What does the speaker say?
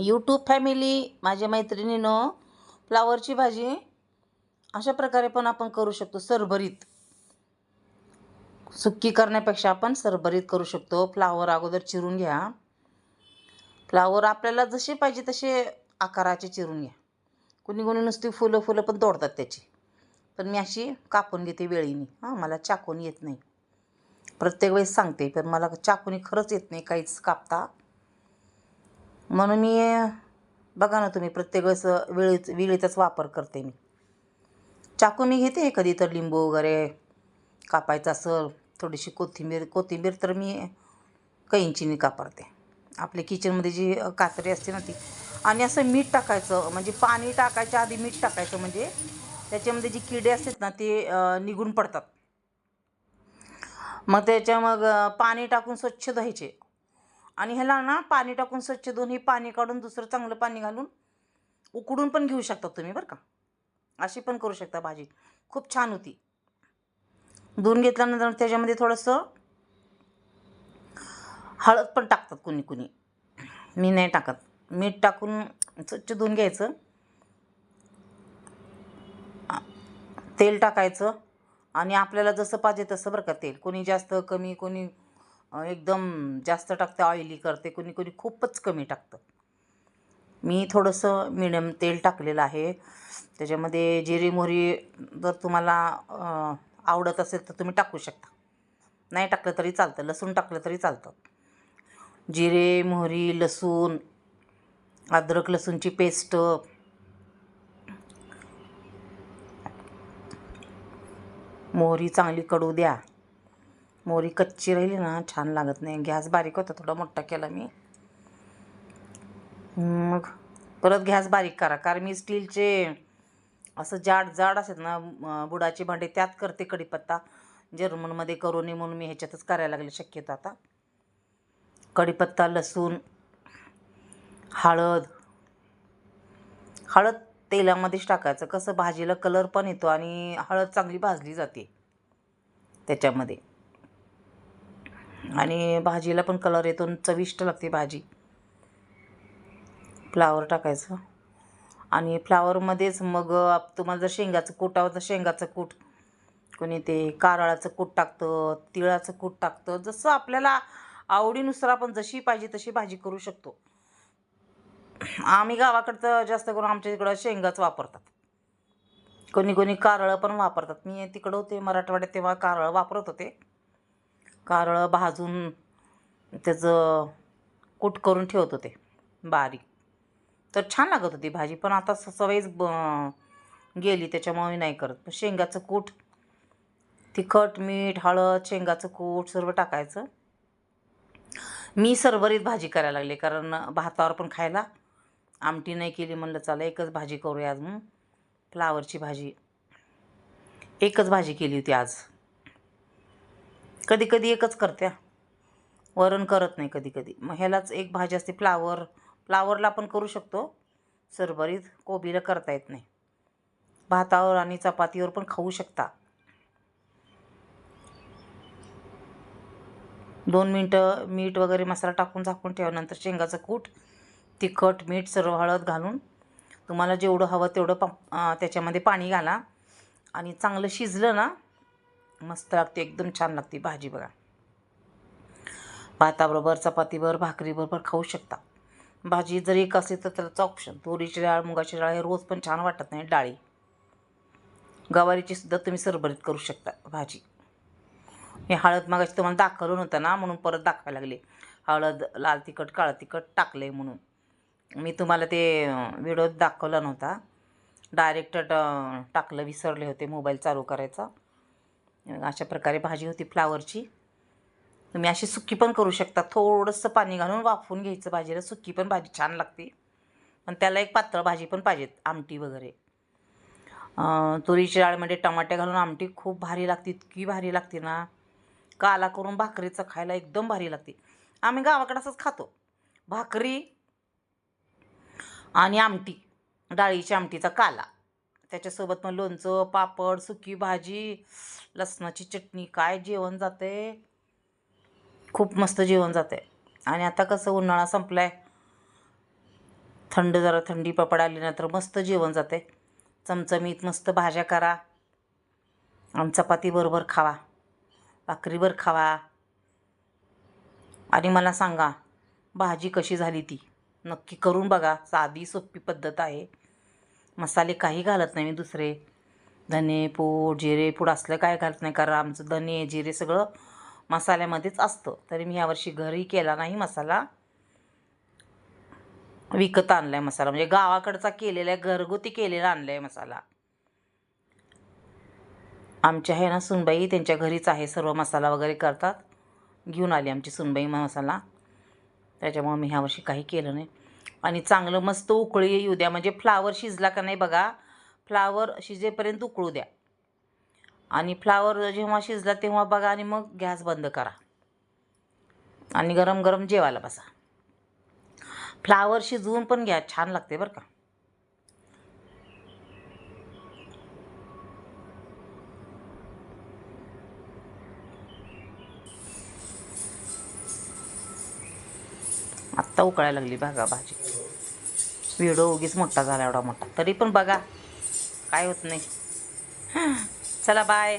YouTube family माझ्या मैत्रिणीनं फ्लावरची भाजी अशा प्रकारे पण आपण करू शकतो सरभरीत. सुक्की करण्यापेक्षा आपण सरभरीत करू शकतो. फ्लावर अगोदर चिरून घ्या. फ्लावर आपल्याला जसे पाहिजे तसे आकाराचे चिरून घ्या. कुणी कुणी नुसती फुलं फुलं पण तोडतात त्याची. पण मी अशी कापून घेते वेळीने. हां मला चाकून येत नाही. प्रत्येक वेळेस सांगते पण मला चाकूनी खरंच येत नाही काहीच कापता. म्हणून मी बघा ना तुम्ही प्रत्येक वेळेस वेळीच विळेचाच वापर करते मी. चाकू मी घेते कधी तर लिंबू वगैरे कापायचं असं थोडीशी कोथिंबीर कोथिंबीर तर मी कैंचीने कापरते. आपल्या किचनमध्ये जी कातरी असते ना ती. आणि असं मीठ टाकायचं म्हणजे पाणी टाकायच्या आधी मीठ टाकायचं म्हणजे त्याच्यामध्ये जी किडे असतात ना ते निघून पडतात. मग त्याच्या मग पाणी टाकून स्वच्छ धुवायचे. आणि ह्याला ना पाणी टाकून स्वच्छ धुवून हे पाणी काढून दुसरं चांगलं पाणी घालून उकडून पण घेऊ शकता तुम्ही बरं का. अशी पण करू शकता भाजी. खूप छान होती. धुवून घेतल्यानंतर त्याच्यामध्ये थोडंसं हळद पण टाकतात कुणी कुणी. मी नाही टाकत. मीठ टाकून स्वच्छ धुवून घ्यायचं. तेल टाकायचं. आणि आपल्याला जसं पाहिजे तसं बरं का तेल. कोणी जास्त कमी कोणी एकदम जास्त टाकतं ऑइली करते कोणी कोणी खूपच कमी टाकतं. मी थोडंसं मिडियम तेल टाकलेलं आहे. त्याच्यामध्ये जिरी मोहरी जर तुम्हाला आवडत असेल तर तुम्ही टाकू शकता. नाही टाकलं तरी चालतं लसूण टाकलं तरी चालतं. जिरे मोहरी लसूण अद्रक लसूणची पेस्ट. मोहरी चांगली कडू द्या. मोरी कच्ची राहिली ना छान लागत नाही. गॅस बारीक होता थोडा मोठा केला मी. मग परत गॅस बारीक करा. कारण मी स्टीलचे असं जाड जाड असतात ना म, बुडाचे भांडे त्यात करते कढीपत्ता. जर्मनमध्ये करू नये म्हणून मी ह्याच्यातच करायला लागले शक्यतो आता. कढीपत्ता लसूण हळद. हळद तेलामध्येच टाकायचं. कसं भाजीला कलर पण येतो आणि हळद चांगली भाजली जाते त्याच्यामध्ये. आणि भाजीला पण कलर येतो आणि चविष्ट लागते भाजी. फ्लावर टाकायचं. आणि फ्लावरमध्येच मग आप- तुम्हाला जर शेंगाचं कूट आवडतं तर शेंगाचं कूट कोणी ते कारळाचं कूट टाकतं तिळाचं कूट टाकतं जसं आपल्याला आवडीनुसार आपण जशी पाहिजे तशी भाजी करू शकतो. आम्ही गावाकडचं जास्त करून आमच्या इकडं शेंगाच वापरतात. कोणी कोणी कारळं पण वापरतात. मी तिकडं होते मराठवाड्यात तेव्हा कारळं वापरत होते. कारळं भाजून त्याचं कूट करून ठेवत होते बारीक. तर छान लागत होती भाजी पण आता स- सवयच ब- गेली त्याच्यामुळे मी नाही करत. पण शेंगाचं कूट तिखट मीठ हळद शेंगाचं कूट सर्व टाकायचं. मी सर्वरीत भाजी करायला लागले कारण भातावर पण खायला आमटी नाही केली म्हणलं चला एकच भाजी करूया आज मग फ्लावरची भाजी एकच भाजी केली होती आज. कधी कधी एकच करत्या वरण करत नाही कधी कधी. मग ह्यालाच एक भाजी असते फ्लावर. फ्लावरला आपण करू शकतो. सरभरीत कोबीला करता येत नाही. भातावर आणि चपातीवर पण खाऊ शकता. दोन मिनटं मीठ वगैरे मसाला टाकून झाकून ठेवा नंतर शेंगाचं कूट तिखट मीठ सर्व हळद घालून तुम्हाला जेवढं हवं तेवढं पा त्याच्यामध्ये पाणी घाला. आणि चांगलं शिजलं ना मस्त लागते एकदम छान लागते भाजी बघा. भाताबरोबर चपातीवर भाकरीबरोबर खाऊ शकता. भाजी जर एक असली तर त्याचं ऑप्शन तुरीची डाळ मुगाची डाळ हे रोज पण छान वाटत नाही डाळी. गवारीची सुद्धा तुम्ही सरभरीत करू शकता भाजी. हे हळद मागाशी तुम्हाला दाखवलं नव्हतं ना म्हणून परत दाखवायला लागले. हळद लाल तिखट काळं तिखट टाकलं आहे म्हणून. मी तुम्हाला ते व्हिडिओ दाखवला नव्हता. डायरेक्ट टाकलं विसरले होते मोबाईल चालू करायचा. अशा प्रकारे भाजी होती फ्लावरची. तुम्ही अशी सुकी पण करू शकता. थोडंसं पाणी घालून वाफवून घ्यायचं भाजीला. सुकी पण भाजी छान लागते. पण त्याला एक पातळ भाजी पण पाहिजेत आमटी वगैरे. तुरीची डाळमध्ये म्हणजे टमाटे घालून आमटी खूप भारी लागते. इतकी भारी लागते ना. काला करून भाकरीचं खायला एकदम भारी लागते. आम्ही गावाकडे असंच खातो. भाकरी आणि आमटी. डाळीच्या आमटीचा काला. त्याच्यासोबत मग लोणचं पापड सुकी भाजी लसणाची चटणी काय जेवण जाते खूप मस्त जेवण जाते आणि आता कसं उन्हाळा संपला आहे थंड जरा थंडी पडाली ना तर मस्त जेवण जाते चमचमीत मस्त भाज्या करा. आणि चपातीबरोबर खावा. भाकरीवर खावा. आणि मला सांगा भाजी कशी झाली ती? नक्की करून बघा. साधी सोपी पद्धत आहे. मसाले काही घालत नाही मी दुसरे. धने पूड जिरे पूड असलं काय घालत नाही कारण आमचं धने जिरे सगळं मसाल्यामध्येच असतं. तरी मी यावर्षी घरी केला नाही मसाला. विकत आणलाय मसाला. म्हणजे गावाकडचा केलेला आहे घरगुती केलेला आणलाय मसाला. आमच्या आहे ना सुनबाई त्यांच्या घरीच आहे सर्व मसाला वगैरे करतात. घेऊन आली आमची सुनबाई मसाला. त्याच्यामुळं मी ह्यावर्षी काही केलं नाही. आणि चांगलं मस्त उकळी येऊ द्या. म्हणजे फ्लावर शिजला का नाही बघा. फ्लावर शिजेपर्यंत उकळू द्या. आणि फ्लावर जेव्हा शिजला तेव्हा बघा आणि मग गॅस बंद करा. आणि गरम गरम जेवायला बसा. फ्लावर शिजवून पण घ्या छान लागते बरं का. आत्ता उकळायला लागली बघा भाजी. व्हिडिओ उगीच मोठा झाला एवढा मोठा. तरी पण बघा काय होत नाही. चला बाय